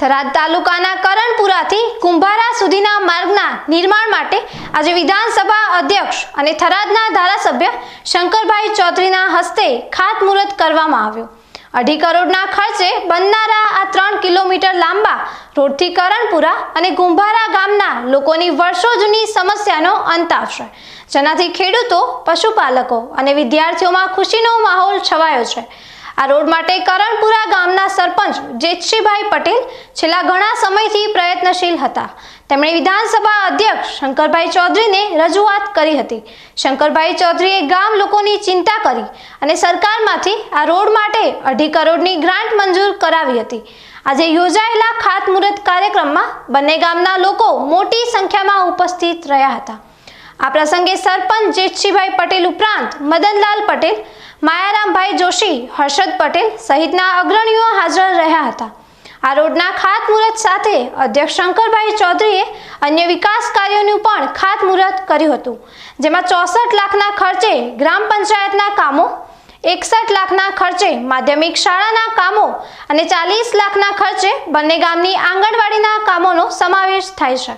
થરાદ તાલુકાના કરણપુરાથી કુંભારા સુધીના માર્ગના નિર્માણ માટે આજે વિધાનસભા અધ્યક્ષ અને થરાદના ધારાસભ્ય શંકરભાઈ ચૌધરીના હસ્તે ખાતમુહૂર્ત કરવામાં આવ્યું. અઢી કરોડના ખર્ચે બનનારા આ ત્રણ કિલોમીટર લાંબા રોડથી કરણપુરા અને કુંભારા ગામના લોકોની વર્ષો જૂની સમસ્યાનો અંત આવશે. જેનાથી ખેડૂતો, પશુપાલકો અને વિદ્યાર્થીઓમાં ખુશીનો માહોલ છવાયો છે. આ રોડ માટે કરણપુરા ગામના સરપંચ જેતશીભાઈ પટેલ છેલ્લા ઘણા સમયથી પ્રયત્નશીલ હતા. તેમણે વિધાનસભા અધ્યક્ષ શંકરભાઈ ચૌધરીને રજૂઆત કરી હતી. શંકરભાઈ ચૌધરીએ ગામ લોકોની ચિંતા કરી અને સરકારમાંથી આ રોડ માટે અઢી કરોડની ગ્રાન્ટ મંજૂર કરાવી હતી. આજે યોજાયેલા ખાતમુહૂર્ત કાર્યક્રમમાં બંને ગામના લોકો મોટી સંખ્યામાં ઉપસ્થિત રહ્યા હતા. આ પ્રસંગે સરપંચ જેતશીભાઈ પટેલ ઉપરાંત મદનલાલ પટેલ માયારામભાઈ જોશી, હર્ષદ પટેલ સહિતના અગ્રણીઓ હાજર રહ્યા હતા. આ રોડના ખાતમુહૂર્ત સાથે અધ્યક્ષ શંકરભાઈ ચૌધરીએ અન્ય વિકાસ કાર્યોનું પણ ખાતમુહૂર્ત કર્યું હતું, જેમાં ચોસઠ લાખના ખર્ચે ગ્રામ પંચાયતના કામો, એકસઠ લાખના ખર્ચે માધ્યમિક શાળાના કામો અને ચાલીસ લાખના ખર્ચે બંને ગામની આંગણવાડીના કામોનો સમાવેશ થાય છે.